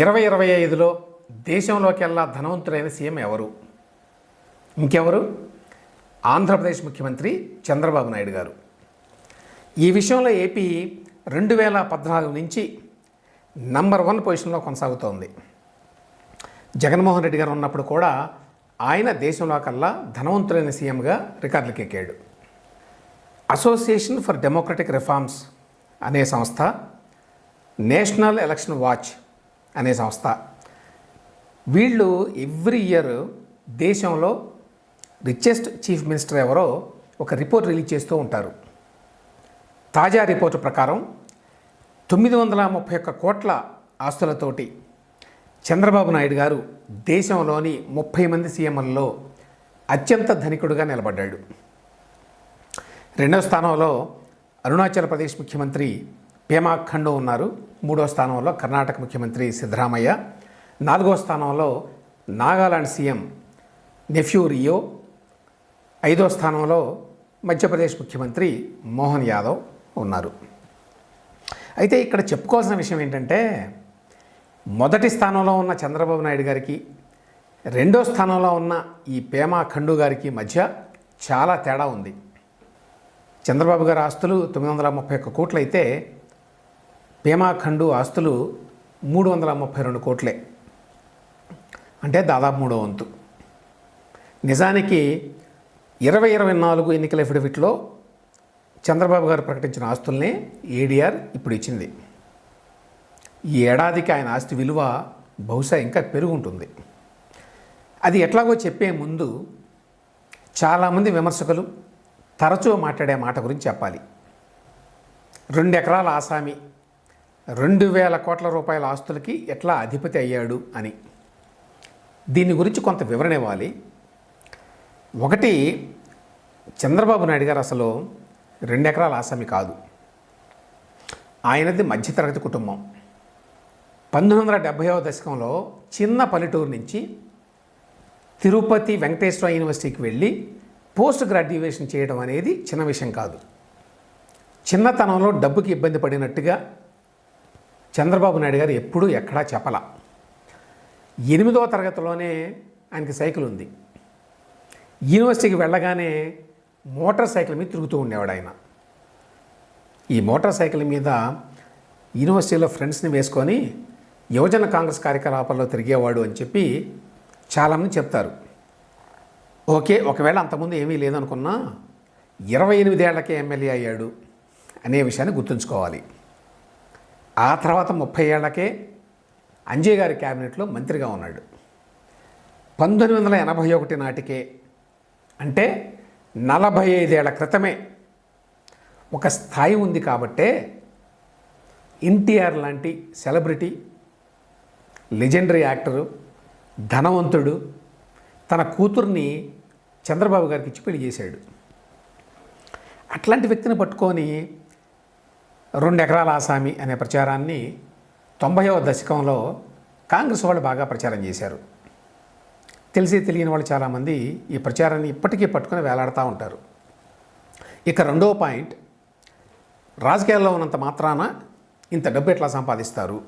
ఇరవై ఇరవై ఐదులో దేశంలోకెల్లా ధనవంతుడైన సీఎం ఎవరు? ఇంకెవరు? ఆంధ్రప్రదేశ్ ముఖ్యమంత్రి చంద్రబాబు నాయుడు గారు. ఈ విషయంలో ఏపీ రెండు వేల పద్నాలుగు నుంచి నంబర్ వన్ పొజిషన్లో కొనసాగుతోంది. జగన్మోహన్ రెడ్డి గారు ఉన్నప్పుడు కూడా ఆయన దేశంలో కల్లా ధనవంతులైన సీఎంగా రికార్డులకు ఎక్కాడు. అసోసియేషన్ ఫర్ డెమోక్రటిక్ రిఫార్మ్స్ అనే సంస్థ నేషనల్ ఎలక్షన్ వాచ్ అనే సంస్థ. వీళ్ళు ఎవ్రీ ఇయర్ దేశంలో రిచెస్ట్ చీఫ్ మినిస్టర్ ఎవరో ఒక రిపోర్ట్ రిలీజ్ చేస్తూ ఉంటారు. తాజా రిపోర్టు ప్రకారం తొమ్మిది వందల ముప్పై ఒక్క కోట్ల ఆస్తులతోటి చంద్రబాబు నాయుడు గారు దేశంలోని ముప్పై మంది సీఎంలలో అత్యంత ధనికుడుగా నిలబడ్డాడు. రెండవ స్థానంలో అరుణాచల్ ప్రదేశ్ ముఖ్యమంత్రి పేమా ఖండు ఉన్నారు. మూడో స్థానంలో కర్ణాటక ముఖ్యమంత్రి సిద్ధరామయ్య. నాలుగో స్థానంలో నాగాలాండ్ సీఎం నెఫ్యూ రియో. ఐదో స్థానంలో మధ్యప్రదేశ్ ముఖ్యమంత్రి మోహన్ యాదవ్ ఉన్నారు. అయితే ఇక్కడ చెప్పుకోవాల్సిన విషయం ఏంటంటే మొదటి స్థానంలో ఉన్న చంద్రబాబు నాయుడు గారికి రెండో స్థానంలో ఉన్న ఈ పేమా ఖండు గారికి మధ్య చాలా తేడా ఉంది. చంద్రబాబు గారి ఆస్తులు తొమ్మిది వందల ముప్పై ఒక్క కోట్లు అయితే ఖండు ఆస్తులు మూడు వందల ముప్పై రెండు కోట్లే. అంటే దాదాపు మూడో వంతు. నిజానికి ఇరవై ఇరవై నాలుగు ఎన్నికల ఎఫిడవిట్లో చంద్రబాబు గారు ప్రకటించిన ఆస్తుల్ని ఏడీఆర్ ఇప్పుడు ఇచ్చింది. ఈ ఏడాదికి ఆయన ఆస్తి విలువ బహుశా ఇంకా పెరుగుంటుంది. అది ఎట్లాగో చెప్పే ముందు చాలామంది విమర్శకులు తరచూ మాట్లాడే మాట గురించి చెప్పాలి. రెండు ఎకరాల ఆసామి రెండు వేల కోట్ల రూపాయల ఆస్తులకి ఎట్లా అధిపతి అయ్యాడు అని. దీని గురించి కొంత వివరణ ఇవ్వాలి. ఒకటి చంద్రబాబు నాయుడు గారు అసలు రెండు ఎకరాల ఆసామి కాదు. ఆయనది మధ్యతరగతి కుటుంబం. పంతొమ్మిది వందల డెబ్భైవ దశకంలో చిన్న పల్లెటూరు నుంచి తిరుపతి వెంకటేశ్వర యూనివర్సిటీకి వెళ్ళి పోస్ట్ గ్రాడ్యుయేషన్ చేయడం అనేది చిన్న విషయం కాదు. చిన్నతనంలో డబ్బుకి ఇబ్బంది పడినట్టుగా చంద్రబాబు నాయుడు గారు ఎప్పుడూ ఎక్కడా చెప్పల. ఎనిమిదో తరగతిలోనే ఆయనకి సైకిల్ ఉంది. యూనివర్సిటీకి వెళ్ళగానే మోటార్ సైకిల్ మీద తిరుగుతూ ఉండేవాడు ఆయన. ఈ మోటార్ సైకిల్ మీద యూనివర్సిటీలో ఫ్రెండ్స్ని వేసుకొని యువజన కాంగ్రెస్ కార్యకలాపాల్లో తిరిగేవాడు అని చెప్పి చాలామంది చెప్తారు. ఓకే ఒకవేళ అంతకుముందు ఏమీ లేదనుకున్నా ఇరవై ఎనిమిదేళ్ళకే ఎమ్మెల్యే అయ్యాడు అనే విషయాన్ని గుర్తుంచుకోవాలి. ఆ తర్వాత ముప్పై ఏళ్ళకే అంజయ్ గారి క్యాబినెట్లో మంత్రిగా ఉన్నాడు. పంతొమ్మిది వందల ఎనభై ఒకటి నాటికే అంటే నలభై ఐదేళ్ళ క్రితమే ఒక స్థాయి ఉంది కాబట్టే ఎన్టీఆర్ లాంటి సెలబ్రిటీ లెజెండరీ యాక్టరు ధనవంతుడు తన కూతుర్ని చంద్రబాబు గారికి ఇచ్చి పెళ్ళి చేశాడు. అట్లాంటి వ్యక్తిని పట్టుకొని రెండు ఎకరాల ఆసామి అనే ప్రచారాన్ని తొంభైవ దశకంలో కాంగ్రెస్ వాళ్ళు బాగా ప్రచారం చేశారు. తెలిసి తెలియని వాళ్ళు చాలామంది ఈ ప్రచారాన్ని ఇప్పటికీ పట్టుకుని వేలాడుతూ ఉంటారు. ఇక రెండో పాయింట్ రాజకీయాల్లో ఉన్నంత మాత్రాన ఇంత డబ్బు ఎట్లా సంపాదిస్తారు?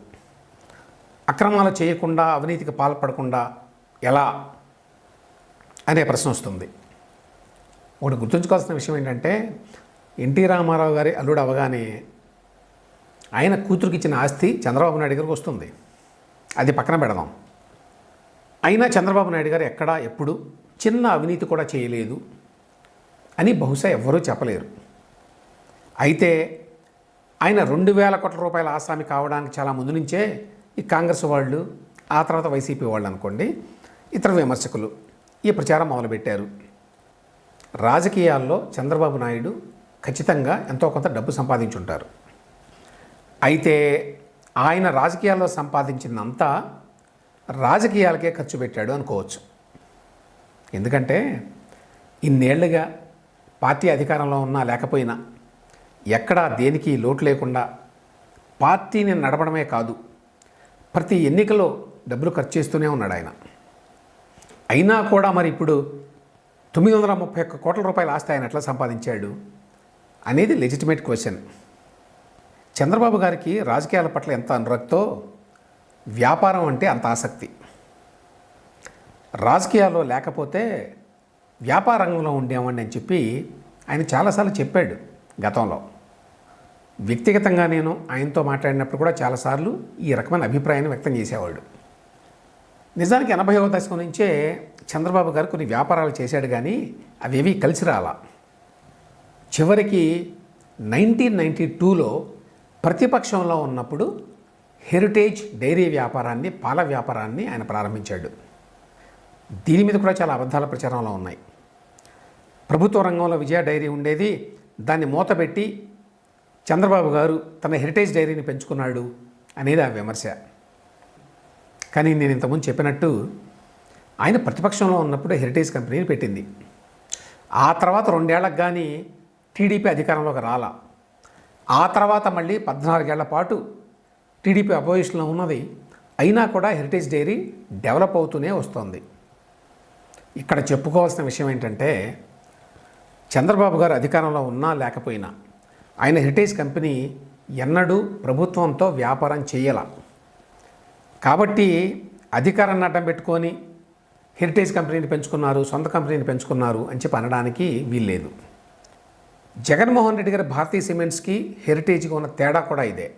అక్రమాలు చేయకుండా అవినీతికి పాల్పడకుండా ఎలా? అనే ప్రశ్న వస్తుంది. ఒకటి గుర్తుంచుకోవాల్సిన విషయం ఏంటంటే ఎన్టీ రామారావు గారి అల్లుడు అవగానే ఆయన కూతురికి ఇచ్చిన ఆస్తి చంద్రబాబు నాయుడు గారికి వస్తుంది. అది పక్కన పెడదాం. అయినా చంద్రబాబు నాయుడు గారు ఎక్కడా ఎప్పుడు చిన్న అవినీతి కూడా చేయలేదు అని బహుశా ఎవ్వరూ చెప్పలేరు. అయితే ఆయన రెండు వేల కోట్ల రూపాయల ఆసామి కావడానికి చాలా ముందు నుంచే ఈ కాంగ్రెస్ వాళ్ళు ఆ తర్వాత వైసీపీ వాళ్ళు అనుకోండి ఇతర విమర్శకులు ఈ ప్రచారం మొదలుపెట్టారు. రాజకీయాల్లో చంద్రబాబు నాయుడు ఖచ్చితంగా ఎంతో కొంత డబ్బు సంపాదించుంటారు. అయితే ఆయన రాజకీయాల్లో సంపాదించినంతా రాజకీయాలకే ఖర్చు పెట్టాడు అనుకోవచ్చు. ఎందుకంటే ఇన్నేళ్ళుగా పార్టీ అధికారంలో ఉన్నా లేకపోయినా ఎక్కడా దేనికి లోటు లేకుండా పార్టీని నడపడమే కాదు ప్రతి ఎన్నికలో డబ్బులు ఖర్చు చేస్తూనే ఉన్నాడు ఆయన. అయినా కూడా మరి ఇప్పుడు తొమ్మిది వందల ముప్పై ఒక్క కోట్ల రూపాయల ఆస్తి ఆయన ఎట్లా సంపాదించాడు అనేది లెజిటిమేట్ క్వశ్చన్ చంద్రబాబు గారికి రాజకీయాల పట్ల ఎంత అనురక్తో వ్యాపారం అంటే అంత ఆసక్తి. రాజకీయాల్లో లేకపోతే వ్యాపార రంగంలో ఉండేవాడిని అని చెప్పి ఆయన చాలాసార్లు చెప్పాడు గతంలో. వ్యక్తిగతంగా నేను ఆయనతో మాట్లాడినప్పుడు కూడా చాలాసార్లు ఈ రకమైన అభిప్రాయాన్ని వ్యక్తం చేసేవాడు. నిజానికి ఎనభైవ దశకం నుంచే చంద్రబాబు గారు కొన్ని వ్యాపారాలు చేశాడు కానీ అవేవి కలిసి రాలా. చివరికి నైన్టీన్ నైంటీ టూలో ప్రతిపక్షంలో ఉన్నప్పుడు హెరిటేజ్ డైరీ వ్యాపారాన్ని పాల వ్యాపారాన్ని ఆయన ప్రారంభించాడు. దీని మీద కూడా చాలా అబద్ధాల ప్రచారంలో ఉన్నాయి. ప్రభుత్వ రంగంలో విజయ డైరీ ఉండేది దాన్ని మూతపెట్టి చంద్రబాబు గారు తన హెరిటేజ్ డైరీని పెంచుకున్నాడు అనేది ఆ విమర్శ. కానీ నేను ఇంతకుముందు చెప్పినట్టు ఆయన ప్రతిపక్షంలో ఉన్నప్పుడు హెరిటేజ్ కంపెనీని పెట్టింది. ఆ తర్వాత రెండేళ్ళకు కానీ టీడీపీ అధికారంలోకి రాలా. ఆ తర్వాత మళ్ళీ పద్నాలుగేళ్ళ పాటు టీడీపీ అపోజిషన్లో ఉన్నది. అయినా కూడా హెరిటేజ్ డైరీ డెవలప్ అవుతూనే వస్తుంది. ఇక్కడ చెప్పుకోవాల్సిన విషయం ఏంటంటే చంద్రబాబు గారు అధికారంలో ఉన్నా లేకపోయినా ఆయన హెరిటేజ్ కంపెనీ ఎన్నడూ ప్రభుత్వంతో వ్యాపారం చేయాల. కాబట్టి అధికారాన్ని అడ్డం పెట్టుకొని హెరిటేజ్ కంపెనీని పెంచుకున్నారు సొంత కంపెనీని పెంచుకున్నారు అని చెప్పి అనడానికి వీల్లేదు. జగన్మోహన్ రెడ్డి గారి భారతీయ సిమెంట్స్కి హెరిటేజ్కి ఉన్న తేడా కూడా ఇదే.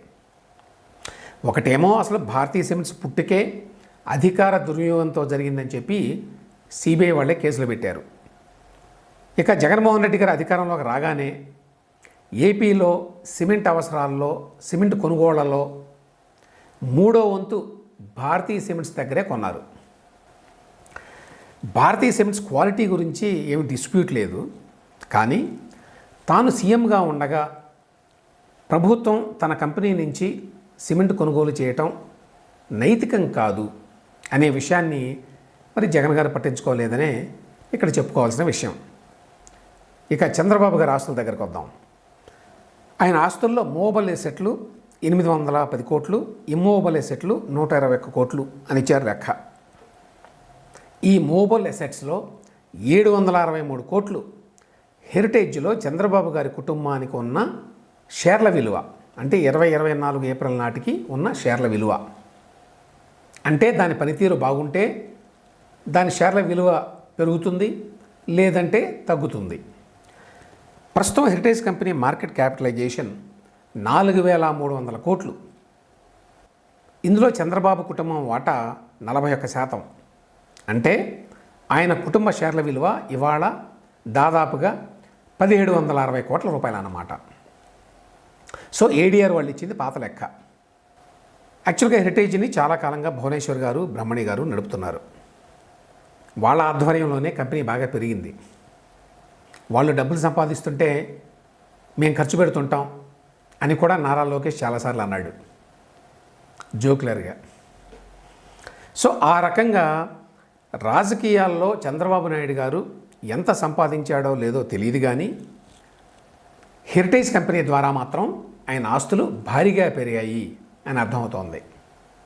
ఒకటేమో అసలు భారతీయ సిమెంట్స్ పుట్టుకే అధికార దుర్వినియోగంతో జరిగిందని చెప్పి సిబిఐ వాళ్ళే కేసులు పెట్టారు. ఇక జగన్మోహన్ రెడ్డి గారు అధికారంలోకి రాగానే ఏపీలో సిమెంట్ అవసరాల్లో సిమెంట్ కొనుగోళ్ళలో మూడో వంతు భారతీయ సిమెంట్స్ దగ్గరే కొన్నారు. భారతీయ సిమెంట్స్ క్వాలిటీ గురించి ఏమి డిస్ప్యూట్ లేదు. కానీ తాను సీఎంగా ఉండగా ప్రభుత్వం తన కంపెనీ నుంచి సిమెంట్ కొనుగోలు చేయటం నైతికం కాదు అనే విషయాన్ని మరి జగన్ గారు పట్టించుకోలేదనే ఇక్కడ చెప్పుకోవాల్సిన విషయం. ఇక చంద్రబాబు గారి ఆస్తుల దగ్గరకు వద్దాం. ఆయన ఆస్తుల్లో మోబల్ ఎసెట్లు ఎనిమిది వందల పది కోట్లు ఇమ్మోబల్ ఎసెట్లు నూట ఇరవై ఒక్క కోట్లు అని ఇచ్చారు లెక్క. ఈ మోబల్ ఎసెట్స్లో ఏడు వందల అరవై మూడు కోట్లు హెరిటేజ్లో చంద్రబాబు గారి కుటుంబానికి ఉన్న షేర్ల విలువ అంటే ఇరవై ఇరవై నాలుగు ఏప్రిల్ నాటికి ఉన్న షేర్ల విలువ. అంటే దాని పనితీరు బాగుంటే దాని షేర్ల విలువ పెరుగుతుంది లేదంటే తగ్గుతుంది. ప్రస్తుతం హెరిటేజ్ కంపెనీ మార్కెట్ క్యాపిటలైజేషన్ నాలుగు వేల మూడు వందల కోట్లు. ఇందులో చంద్రబాబు కుటుంబం వాటా నలభై ఒక్క శాతం. అంటే ఆయన కుటుంబ షేర్ల విలువ ఇవాళ దాదాపుగా పదిహేడు వందల అరవై కోట్ల రూపాయలు అన్నమాట సో ఏడీఆర్ వాళ్ళు ఇచ్చింది పాత లెక్క. యాక్చువల్గా హెరిటేజ్ని చాలా కాలంగా భువనేశ్వర్ గారు బ్రహ్మణి గారు నడుపుతున్నారు. వాళ్ళ ఆధ్వర్యంలోనే కంపెనీ బాగా పెరిగింది. వాళ్ళు డబ్బులు సంపాదిస్తుంటే మేము ఖర్చు పెడుతుంటాం అని కూడా నారా లోకేష్ చాలాసార్లు అన్నాడు. జోక్లర్గా. సో ఆ రకంగా రాజకీయాల్లో చంద్రబాబు నాయుడు గారు ఎంత సంపాదించాడో లేదో తెలియదు కానీ హెరిటేజ్ కంపెనీ ద్వారా మాత్రం ఆయన ఆస్తులు భారీగా పెరిగాయి అని అర్థమవుతోంది.